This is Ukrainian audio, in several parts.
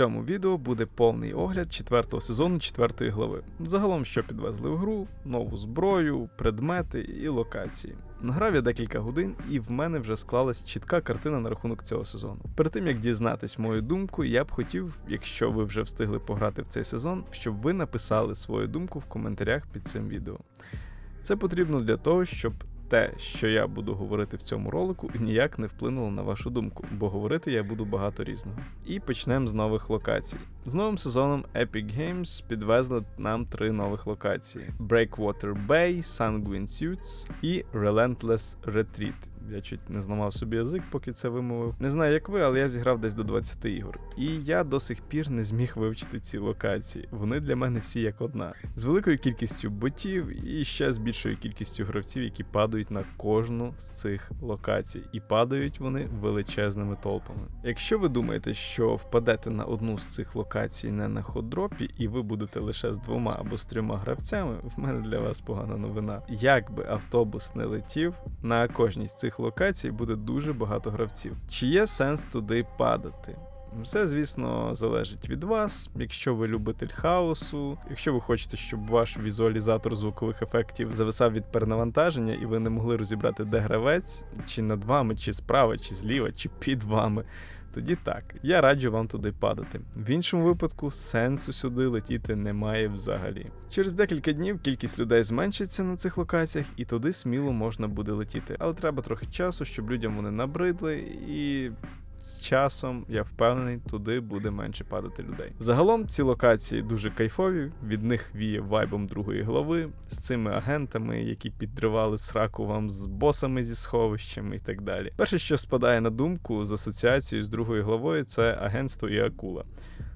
цьому відео буде повний огляд четвертого сезону четвертої глави. Загалом, що підвезли в гру, нову зброю, предмети і локації. Награв я декілька годин, і в мене вже склалась чітка картина на рахунок цього сезону. Перед тим як дізнатись мою думку, я б хотів, якщо ви вже встигли пограти в цей сезон, щоб ви написали свою думку в коментарях під цим відео. Це потрібно для того, щоб те, що я буду говорити в цьому ролику, ніяк не вплинуло на вашу думку, бо говорити я буду багато різного. І почнемо з нових локацій. З новим сезоном Epic Games підвезли нам три нових локації: Breakwater Bay, Sanguine Suits і Relentless Retreat. Я чуть не зламав собі язик, поки це вимовив. Не знаю, як ви, але я зіграв десь до 20 ігор. І я до сих пір не зміг вивчити ці локації. Вони для мене всі як одна. З великою кількістю ботів і ще з більшою кількістю гравців, які падають на кожну з цих локацій. І падають вони величезними толпами. Якщо ви думаєте, що впадете на одну з цих локацій не на ходропі, і ви будете лише з двома або з трьома гравцями, в мене для вас погана новина. Як би автобус не летів, на кожній з цих локацій буде дуже багато гравців. Чи є сенс туди падати? Все, звісно, залежить від вас. Якщо ви любитель хаосу, якщо ви хочете, щоб ваш візуалізатор звукових ефектів зависав від перенавантаження, і ви не могли розібрати, де гравець, чи над вами, чи справа, чи зліва, чи під вами. Тоді так, я раджу вам туди падати. В іншому випадку сенсу сюди летіти немає взагалі. Через декілька днів кількість людей зменшиться на цих локаціях, і туди сміло можна буде летіти. Але треба трохи часу, щоб людям вони набридли і. З часом, я впевнений, туди буде менше падати людей. Загалом ці локації дуже кайфові, від них віє вайбом другої глави, з цими агентами, які підривали сраку вам з босами зі сховищами і так далі. Перше, що спадає на думку з асоціацією з другою главою, це агентство і акула.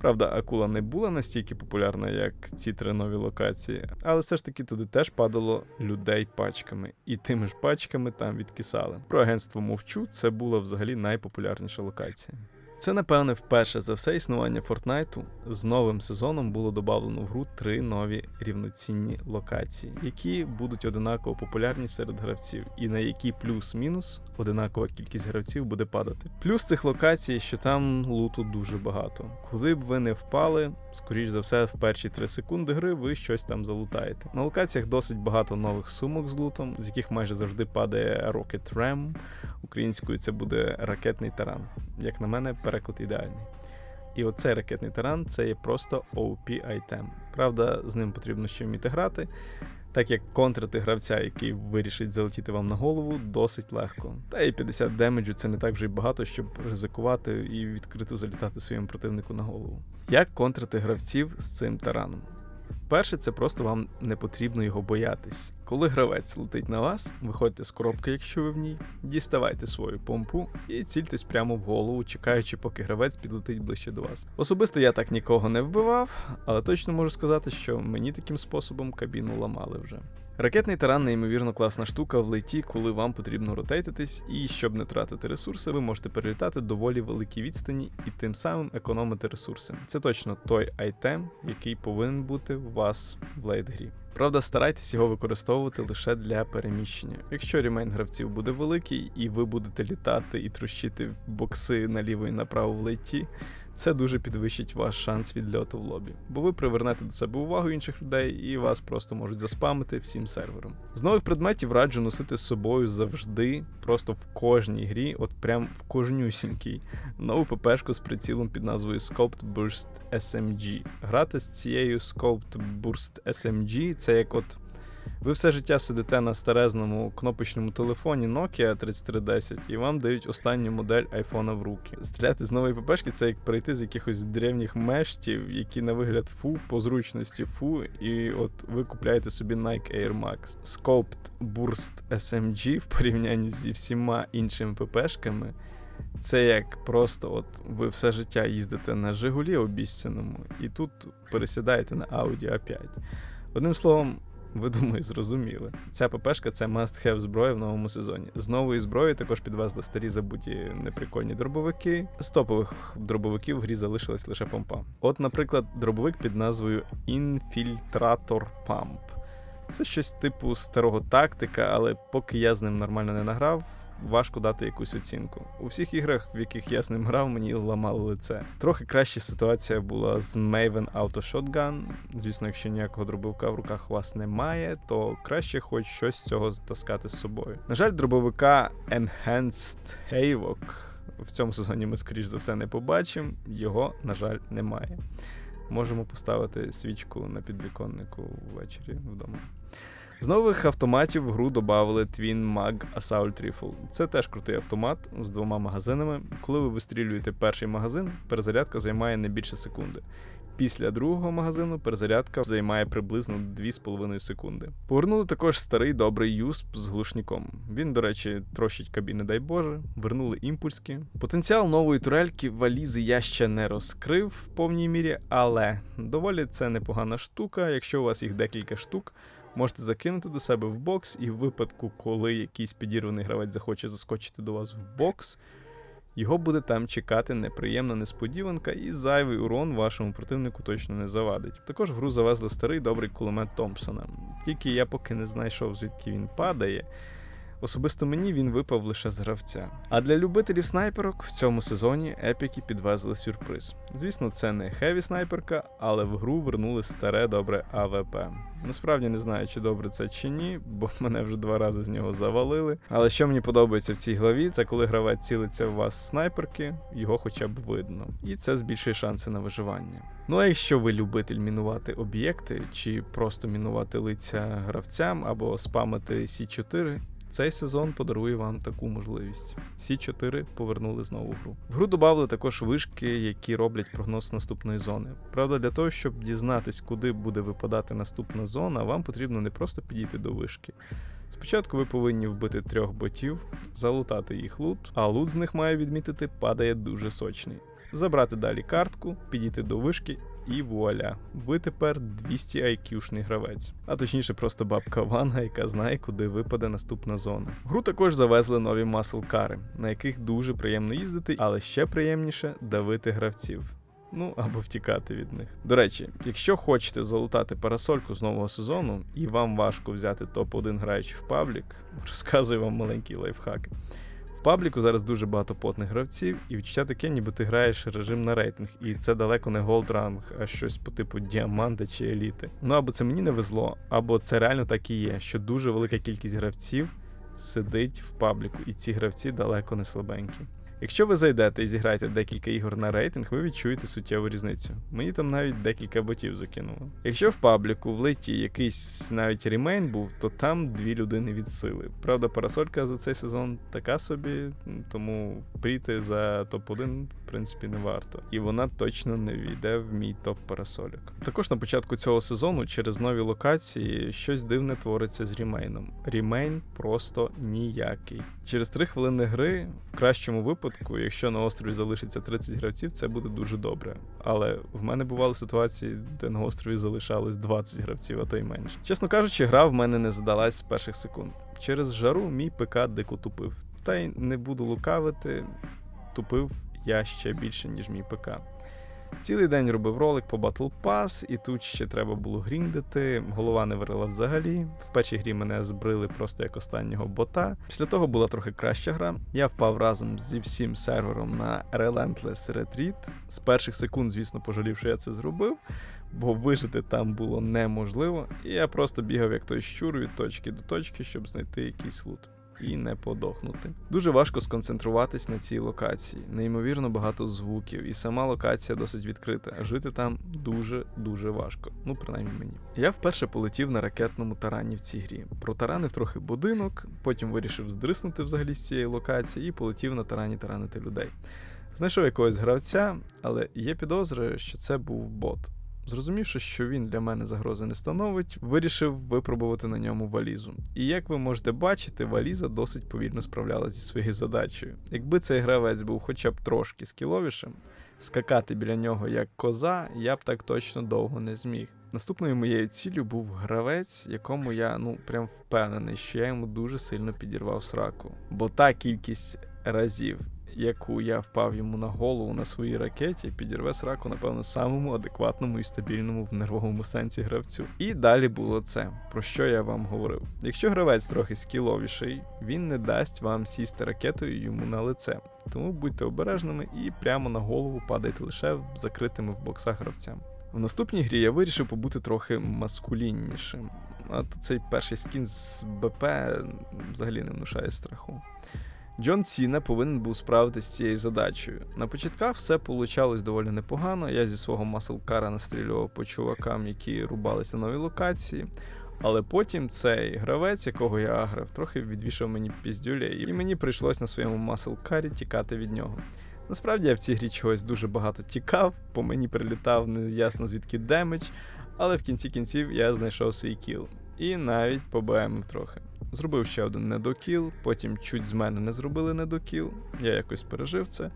Правда, акула не була настільки популярна, як ці три нові локації, але все ж таки туди теж падало людей пачками, і тими ж пачками там відкисали. Про агентство мовчу, це була взагалі найпопулярніша локація. Це, напевне, вперше за все існування Фортнайту з новим сезоном було додано в гру три нові рівноцінні локації, які будуть одинаково популярні серед гравців, і на які плюс-мінус одинакова кількість гравців буде падати. Плюс цих локацій, що там луту дуже багато. Куди б ви не впали, скоріш за все, в перші три секунди гри ви щось там залутаєте. На локаціях досить багато нових сумок з лутом, з яких майже завжди падає Rocket Ram. Українською це буде ракетний таран. Як на мене, переклад ідеальний. І оцей ракетний таран це є просто OP айтем. Правда, з ним потрібно ще вміти грати, так як контрити гравця, який вирішить залетіти вам на голову, досить легко. Та і 50 демеджу це не так вже й багато, щоб ризикувати і відкрито залітати своєму противнику на голову. Як контрити гравців з цим тараном? Перше, це просто вам не потрібно його боятись. Коли гравець летить на вас, виходьте з коробки, якщо ви в ній, діставайте свою помпу і цільтесь прямо в голову, чекаючи, поки гравець підлетить ближче до вас. Особисто я так нікого не вбивав, але точно можу сказати, що мені таким способом кабіну ламали вже. Ракетний таран неймовірно класна штука в леті, коли вам потрібно ротейтитись, і щоб не тратити ресурси, ви можете перелітати доволі великі відстані і тим самим економити ресурси. Це точно той айтем, який повинен бути у вас в лейт-грі. Правда, старайтесь його використовувати лише для переміщення. Якщо рімейн гравців буде великий, і ви будете літати і трощити бокси наліво і направо в лейті, це дуже підвищить ваш шанс відльоту в лобі, бо ви привернете до себе увагу інших людей і вас просто можуть заспамити всім сервером. З нових предметів раджу носити з собою завжди, просто в кожній грі, от прям в кожнюсінькій, нову ППшку з прицілом під назвою Sculpt Burst SMG. Грати з цією Sculpt Burst SMG це як от. Ви все життя сидите на старезному кнопочному телефоні Nokia 3310 і вам дають останню модель айфона в руки. Стріляти з нової ППшки це як перейти з якихось древніх мештів, які на вигляд фу, по зручності фу, і от ви купляєте собі Nike Air Max. Sculpt Burst SMG в порівнянні зі всіма іншими ППшками. Це як просто от ви все життя їздите на Жигулі обіцяному, і тут пересідаєте на Audi A5. Одним словом, ви думаю, зрозуміли. Ця ППшка це must-have зброя в новому сезоні. З нової зброї також підвезли старі забуті неприкольні дробовики. З топових дробовиків в грі залишилась лише помпа. От, наприклад, дробовик під назвою Infiltrator Pump. Це щось типу старого тактика, але поки я з ним нормально не награв, важко дати якусь оцінку. У всіх іграх, в яких я з ним грав, мені ламало лице. Трохи краща ситуація була з Maven Auto Shotgun. Звісно, якщо ніякого дробовика в руках у вас немає, то краще хоч щось з цього таскати з собою. На жаль, дробовика Enhanced Havok в цьому сезоні ми, скоріш за все, не побачимо. Його, на жаль, немає. Можемо поставити свічку на підвіконнику ввечері вдома. З нових автоматів в гру додали Twin Mag Assault Rifle. Це теж крутий автомат з двома магазинами. Коли ви вистрілюєте перший магазин, перезарядка займає не більше секунди. Після другого магазину перезарядка займає приблизно 2,5 секунди. Повернули також старий добрий юсп з глушником. Він, до речі, трощить кабіни, дай Боже, вернули імпульски. Потенціал нової турельки валізи я ще не розкрив в повній мірі, але доволі це непогана штука. Якщо у вас їх декілька штук, можете закинути до себе в бокс, і в випадку, коли якийсь підірваний гравець захоче заскочити до вас в бокс. Його буде там чекати неприємна несподіванка, і зайвий урон вашому противнику точно не завадить. Також в гру завезли старий добрий кулемет Томпсона. Тільки я поки не знайшов, звідки він падає. Особисто мені він випав лише з гравця. А для любителів снайперок в цьому сезоні епіки підвезли сюрприз. Звісно, це не хеві снайперка, але в гру вернули старе добре АВП. Насправді не знаю, чи добре це чи ні, бо мене вже два рази з нього завалили. Але що мені подобається в цій главі, це коли гравець цілиться в вас снайперки, його хоча б видно. І це збільшує шанси на виживання. Ну а якщо ви любитель мінувати об'єкти, чи просто мінувати лиця гравцям або спамити Сі4. Цей сезон подарує вам таку можливість. Сі 4 повернули знову гру. В гру додали також вишки, які роблять прогноз наступної зони. Правда, для того, щоб дізнатись, куди буде випадати наступна зона, вам потрібно не просто підійти до вишки. Спочатку ви повинні вбити трьох ботів, залутати їх лут, а лут з них має відмітити падає дуже сочний. Забрати далі картку, підійти до вишки і вуаля. Ви тепер 200 IQ-шний гравець, а точніше, просто бабка Ванга, яка знає, куди випаде наступна зона. Гру також завезли нові маслкари, на яких дуже приємно їздити, але ще приємніше давити гравців. Ну або втікати від них. До речі, якщо хочете залутати парасольку з нового сезону і вам важко взяти топ-1 граючи в паблік, розказую вам маленькі лайфхаки. Пабліку зараз дуже багато потних гравців, і відчуття таке, ніби ти граєш режим на рейтинг, і це далеко не голд ранг, а щось по типу діаманта чи еліти. Ну або це мені не везло, або це реально так і є, що дуже велика кількість гравців сидить в пабліку, і ці гравці далеко не слабенькі. Якщо ви зайдете і зіграєте декілька ігор на рейтинг, ви відчуєте суттєву різницю. Мені там навіть декілька ботів закинуло. Якщо в пабліку в леті якийсь навіть ремейн був, то там дві людини від сили. Правда, парасолька за цей сезон така собі, тому прийти за топ-1 в принципі не варто. І вона точно не війде в мій топ парасольок. Також на початку цього сезону через нові локації щось дивне твориться з рімейном. Рімейн просто ніякий. Через 3 хвилини гри, в кращому випадку, якщо на острові залишиться 30 гравців, це буде дуже добре. Але в мене бували ситуації, де на острові залишалось 20 гравців, а то й менше. Чесно кажучи, гра в мене не задалась з перших секунд. Через жару мій ПК дико тупив. Та й не буду лукавити, тупив я ще більше, ніж мій ПК. Цілий день робив ролик по Battle Pass, і тут ще треба було гріндити. Голова не варила взагалі. В першій грі мене збрили просто як останнього бота. Після того була трохи краща гра. Я впав разом зі всім сервером на Relentless Retreat. З перших секунд, звісно, пожалів, що я це зробив, бо вижити там було неможливо. І я просто бігав як той щур від точки до точки, щоб знайти якийсь лут і не подохнути. Дуже важко сконцентруватись на цій локації. Неймовірно багато звуків, і сама локація досить відкрита. Жити там дуже дуже важко. Ну, принаймні мені. Я вперше полетів на ракетному тарані в цій грі. Протаранив трохи будинок, потім вирішив здриснути взагалі з цієї локації і полетів на тарані таранити людей. Знайшов якогось гравця, але є підозри, що це був бот. Зрозумівши, що він для мене загрози не становить, вирішив випробувати на ньому валізу. І як ви можете бачити, валіза досить повільно справлялася зі своєю задачею. Якби цей гравець був хоча б трошки скіловішим, скакати біля нього як коза, я б так точно довго не зміг. Наступною моєю ціллю був гравець, якому я ну прям впевнений, що я йому дуже сильно підірвав сраку. Бо та кількість разів, яку я впав йому на голову на своїй ракеті, підірве сраку, напевно, самому адекватному і стабільному в нервовому сенсі гравцю. І далі було це, про що я вам говорив. Якщо гравець трохи скіловіший, він не дасть вам сісти ракетою йому на лице. Тому будьте обережними і прямо на голову падайте лише закритими в боксах гравцям. В наступній грі я вирішив побути трохи маскуліннішим. А то цей перший скін з БП взагалі не внушає страху. Джон Сіна повинен був справитися з цією задачею. На початках все получалось доволі непогано. Я зі свого маселкара настрілював по чувакам, які рубалися на новій локації. Але потім цей гравець, якого я аграв, трохи відвішав мені піздюлей, і мені прийшлось на своєму маселкарі тікати від нього. Насправді я в цій грі чогось дуже багато тікав, по мені прилітав неясно звідки демедж, але в кінці кінців я знайшов свій кіл. І навіть побемив трохи. Зробив ще один недокіл, потім чуть з мене не зробили недокіл. Я якось пережив це,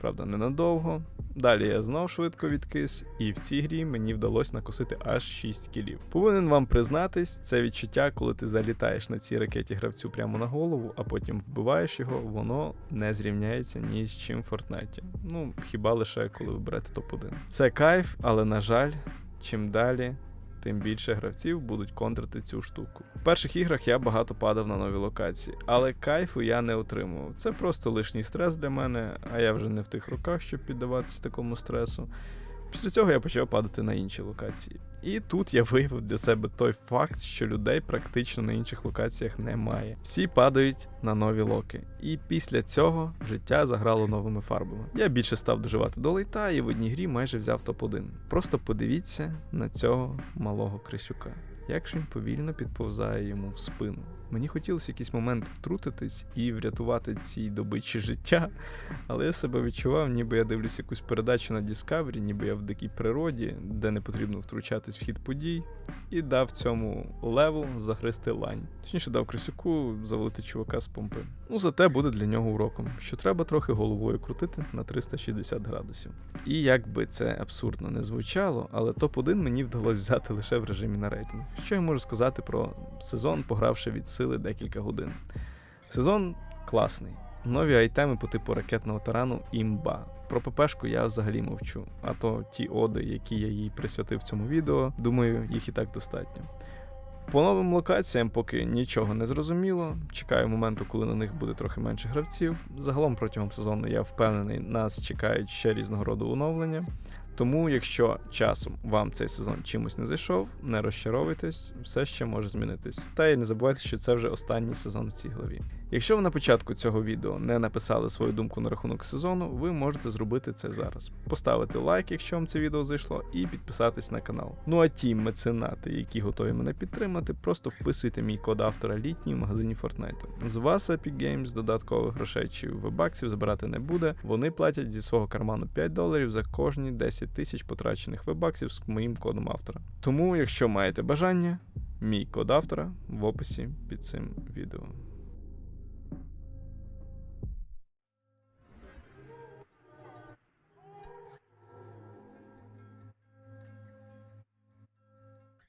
правда, ненадовго. Далі я знов швидко відкис, і в цій грі мені вдалося накосити аж 6 кілів. Повинен вам признатись, це відчуття, коли ти залітаєш на цій ракеті гравцю прямо на голову, а потім вбиваєш його, воно не зрівняється ні з чим в Фортнайті. Ну, хіба лише коли ви берете топ-1. Це кайф, але на жаль, чим далі, тим більше гравців будуть контрити цю штуку. В перших іграх я багато падав на нові локації, але кайфу я не отримував. Це просто лишній стрес для мене, а я вже не в тих руках, щоб піддаватися такому стресу. Після цього я почав падати на інші локації. І тут я виявив для себе той факт, що людей практично на інших локаціях немає. Всі падають на нові локи. І після цього життя заграло новими фарбами. Я більше став доживати до лейта і в одній грі майже взяв топ-1. Просто подивіться на цього малого крисюка. Як ж він повільно підповзає йому в спину. Мені хотілося в якийсь момент втрутитись і врятувати цій добичі життя, але я себе відчував, ніби я дивлюсь якусь передачу на Discovery, ніби я в дикій природі, де не потрібно втручатись в хід подій, і дав цьому леву загристи лань. Точніше дав Крисюку завалити чувака з помпи. Ну, зате буде для нього уроком, що треба трохи головою крутити на 360 градусів. І як би це абсурдно не звучало, але топ-1 мені вдалося взяти лише в режимі на рейтинг. Що я можу сказати про сезон, погравши від сили декілька годин. Сезон класний. Нові айтеми по типу ракетного тарану імба. Про ППшку я взагалі мовчу, а то ті оди, які я їй присвятив в цьому відео, думаю, їх і так достатньо. По новим локаціям поки нічого не зрозуміло. Чекаю моменту, коли на них буде трохи менше гравців. Загалом протягом сезону я впевнений, нас чекають ще різного роду оновлення. Тому, якщо часом вам цей сезон чимось не зайшов, не розчаровуйтесь, все ще може змінитись. Та й не забувайте, що це вже останній сезон в цій главі. Якщо ви на початку цього відео не написали свою думку на рахунок сезону, ви можете зробити це зараз. Поставити лайк, якщо вам це відео зайшло, і підписатись на канал. Ну а ті меценати, які готові мене підтримати, просто вписуйте мій код автора літній в магазині Fortnite. З вас Epic Games додаткових грошей чи вебаксів забирати не буде. Вони платять зі свого карману 5 доларів за кожні 10 тисяч потрачених вебаксів з моїм кодом автора. Тому, якщо маєте бажання, мій код автора в описі під цим відео.